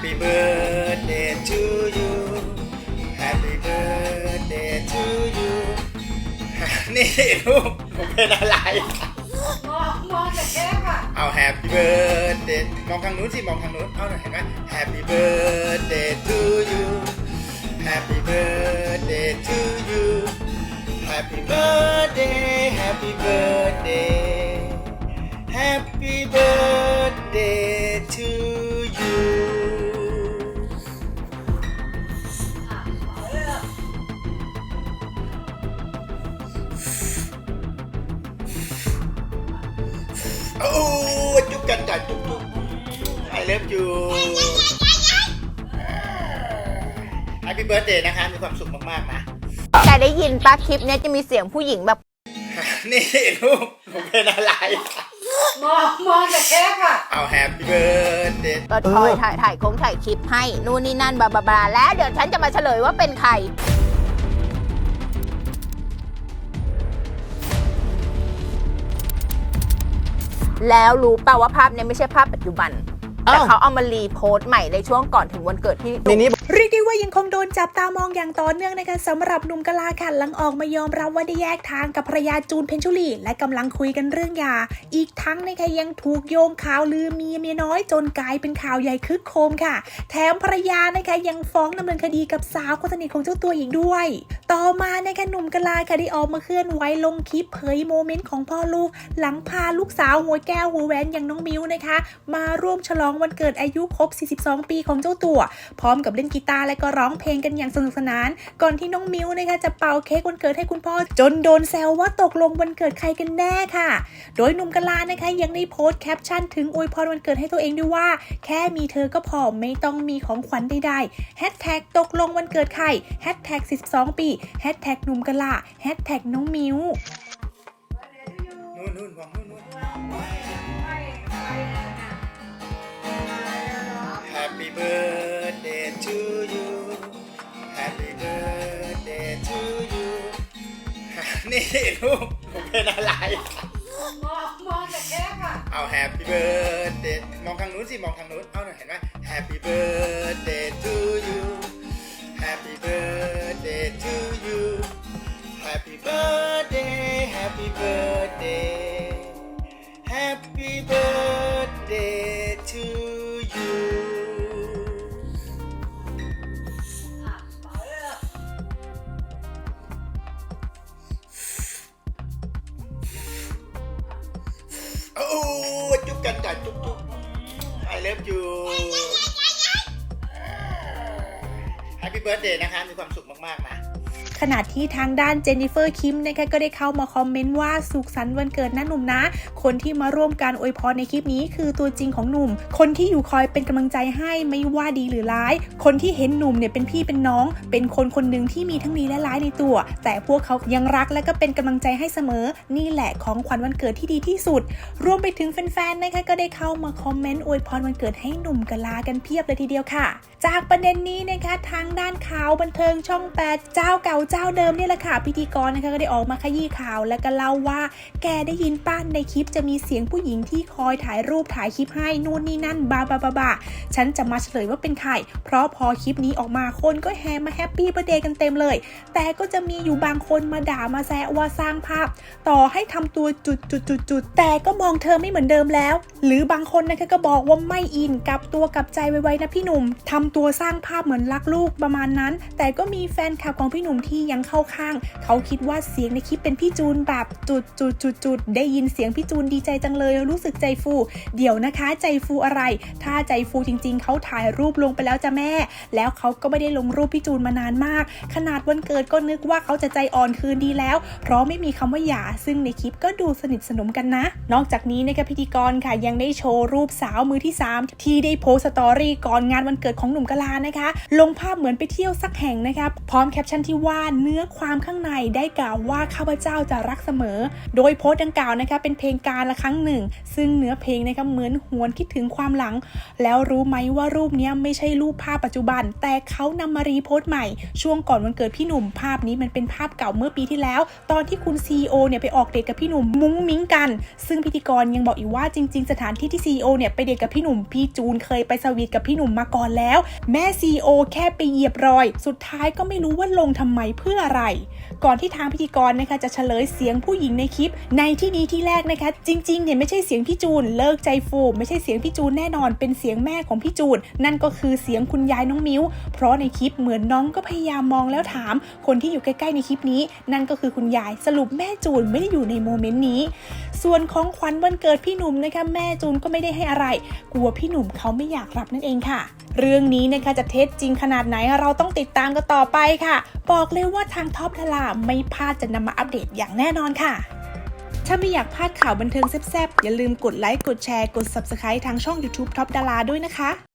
Happy birthday to you Happy birthday to you นี่ลูกหนูเป็นอะไร มองมองแต่เค้กอ่ะ เอา Happy birthday มองทางนู้นสิ มองทางนู้น เอาหน่อยเห็นไหม Happy birthday to you Happy birthday to you Happy birthday Happy birthday Happy birthday to you กันจ้ะจุ๊บจุ๊บ I love you Happy birthday นะคะ มีความสุขมากๆนะ แต่ได้ยินปะคลิปเนี้ยจะมีเสียงผู้หญิงแบบ นี่ลูกหนูเป็นอะไร มองมองแต่เค้กอะเอา Happy birthday ก็คอยถ่ายถ่ายคงถ่ายคลิปให้ นู่นนี่นั่นบลาบลาบลาแล้วเดี๋ยวฉันจะมาเฉลยว่าเป็นใคร แล้วรู้ป่าว่าภาพนี้ไม่ใช่ภาพปัจจุบัน แต่เขาเอามารีโพสต์ใหม่ในช่วงก่อนถึงวันเกิดพี่ในนี้เรียกได้ว่ายังคงโดนจับตามองอย่างต่อเนื่องนะคะสำหรับหนุ่มกะลาค่ะหลังออกมายอมรับว่าได้แยกทางกับภรรยาจูนเพนชุลีและกำลังคุยกันเรื่องหย่าอีกทั้งนะคะยังถูกโยงข่าวลือเมียเมียน้อยจนกลายเป็นข่าวใหญ่คึกโครมค่ะ แถมภรรยานะคะยังฟ้องดำเนินคดีกับสาวคนสนิทของเจ้าตัวอีกด้วย ต่อมานะคะหนุ่มกะลาค่ะได้ออกมาเคลื่อนไหวลงคลิปเผยโมเมนต์ของพ่อลูก หลังพาลูกสาวหัวแก้วหัวแหวนอย่างน้องมิวนะคะ มาร่วมฉลองวันเกิดอายุครบ 42 ปีของเจ้าตัว พร้อมกับเล่นกีตาร์และก็ร้องเพลงกันอย่างสนุกสนาน ก่อนที่น้องมิวนะคะจะเป่าเค้กวันเกิดให้คุณพ่อ จนโดนแซวว่าตกลงวันเกิดใครกันแน่ค่ะ โดยหนุ่มกะลานะคะยังได้โพสต์แคปชั่นถึงอวยพรวันเกิดให้ตัวเองด้วยว่า แค่มีเธอก็พอไม่ต้องมีของขวัญใดๆแฮชแท็กตกลงวันเกิดใครแฮชแท็ก42 ปีแฮชแท็กหนุ่มกะลาแฮชแท็กน้องมิวนู่นนู่นมองนู่นนู่น Happy birthday to you Happy birthday to you นี่ลูกหนูเป็นอะไร มองมองแต่เค้กอ่ะ เอา Happy birthday มองทางนู้นสิ มองทางนู้น เอาหน่อยเห็นไหม Happy birthday to you Happy birthday กันจ้ะจุ๊บจุ๊บ I love you Happy birthday นะคะ มีความสุขมาก ๆ นะ ขณะที่ทางด้านเจนนิเฟอร์คิมนะคะก็ได้เข้ามาคอมเมนต์ว่าสุขสันต์วันเกิดนะหนุ่มนะ คนที่มาร่วมการอวยพรในคลิปนี้คือตัวจริงของหนุ่ม คนที่อยู่คอยเป็นกำลังใจให้ไม่ว่าดีหรือร้าย คนที่เห็นหนุ่มเนี่ยเป็นพี่เป็นน้อง เป็นคนคนหนึ่งที่มีทั้งดีและร้ายในตัว แต่พวกเขายังรักและก็เป็นกำลังใจให้เสมอ นี่แหละของขวัญวันเกิดที่ดีที่สุด รวมไปถึงแฟนๆนะคะก็ได้เข้ามาคอมเมนต์อวยพรวันเกิดให้หนุ่มกะลากันเพียบเลยทีเดียวค่ะ จากประเด็นนี้นะคะทางด้านข่าวบันเทิงช่อง 8 เจ้าเก่าเจ้าเดิมเนี่ยแหละค่ะ พิธีกรนะคะก็ได้ออกมาขยี้ข่าวและก็เล่าว่า แกได้ยินป้านในคลิปจะมีเสียงผู้หญิงที่คอยถ่ายรูปถ่ายคลิปให้นู่นนี่นั่นบาบาบาบาฉันจะมาเฉลยว่าเป็นใคร เพราะพอคลิปนี้ออกมาคนก็แฮมาแฮปปี้เบอร์เดย์กันเต็มเลย แต่ก็จะมีอยู่บางคนมาด่ามาแซะว่าสร้างภาพ ต่อให้ทำตัวจุดจุดจุดจุดแต่ก็มองเธอไม่เหมือนเดิมแล้ว หรือบางคนนะคะก็บอกว่าไม่อินกลับตัวกลับใจไวๆนะพี่หนุ่มทำตัวสร้างภาพเหมือนรักลูกประมาณนั้น แต่ก็มีแฟนคลับของพี่หนุ่มที่ยังเข้าข้าง เขาคิดว่าเสียงในคลิปเป็นพี่จูนแบบจุดจุดจุดจุดได้ยินเสียงพี่จูนดีใจจังเลยรู้สึกใจฟู เดี๋ยวนะคะ ใจฟูอะไร ถ้าใจฟูจริง ๆ เขาถ่ายรูปลงไปแล้วจ้ะแม่ แล้วเขาก็ไม่ได้ลงรูปพี่จูนมานานมาก ขนาดวันเกิดก็นึกว่าเขาจะใจอ่อนคืนดีแล้ว เพราะไม่มีคำว่าหย่าซึ่งในคลิปก็ดูสนิทสนมกันนะ นอกจากนี้นะคะพิธีกรค่ะยังได้โชว์รูปสาวมือที่ 3 ที่ได้โพสต์สตอรี่ก่อนงานวันเกิดของหนุ่มกะลานะคะ ลงภาพเหมือนไปเที่ยวสักแห่งนะคะ พร้อมแคปชั่นที่ว่าเนื้อความข้างในได้กล่าวว่าข้าพเจ้าจะรักเสมอ โดยโพสต์ดังกล่าวนะคะเป็นเพลงการละครั้งหนึ่ง ซึ่งเนื้อเพลงนะคะเหมือนหวนคิดถึงความหลัง แล้วรู้ไหมว่ารูปนี้ไม่ใช่รูปภาพปัจจุบัน แต่เขานำมารีโพสต์ใหม่ ช่วงก่อนวันเกิดพี่หนุ่มภาพนี้มันเป็นภาพเก่าเมื่อปีที่แล้ว ตอนที่คุณ CEO เนี่ยไปออกเดทกับพี่หนุ่มมุ้งมิ้งกัน ซึ่งพิธีกรยังบอกอีกว่าจริง ๆ สถานที่ที่ CEO เนี่ยไปเดทกับพี่หนุ่มพี่จูนเคยไปสวีทกับพี่หนุ่มมาก่อนแล้ว แม่ CEO แค่ไปเหยียบรอย สุดท้ายก็ไม่รู้ว่าลงทำไมเพื่ออะไร ก่อนที่ทางพิธีกรนะคะจะเฉลยเสียงผู้หญิงในคลิป ในที่นี้ที่แรกนะคะ จริงๆเนี่ยไม่ใช่เสียงพี่จูนเลิกใจฟู ไม่ใช่เสียงพี่จูนแน่นอน เป็นเสียงแม่ของพี่จูน นั่นก็คือเสียงคุณยายน้องมิ้ว เพราะในคลิปเหมือนน้องก็พยายามมองแล้วถาม คนที่อยู่ใกล้ๆในคลิปนี้ นั่นก็คือคุณยายสรุปแม่จูนไม่ได้อยู่ในโมเมนต์นี้ ส่วนของขวัญวันเกิดพี่หนุ่มนะคะแม่จูนก็ไม่ได้ให้อะไร กลัวพี่หนุ่มเขาไม่อยากรับนั่นเองค่ะ เรื่องนี้นะคะจะเท็จจริงขนาดไหนเราต้องติดตามกันต่อไปค่ะ บอกเลยว่าทางท็อปดาราไม่พลาดจะนำมาอัปเดตอย่างแน่นอนค่ะ ถ้าไม่อยากพลาดข่าวบันเทิงแซ่บๆ อย่าลืมกดไลค์ กดแชร์ กด Subscribe ทางช่อง YouTube ท็อปดาราด้วยนะคะ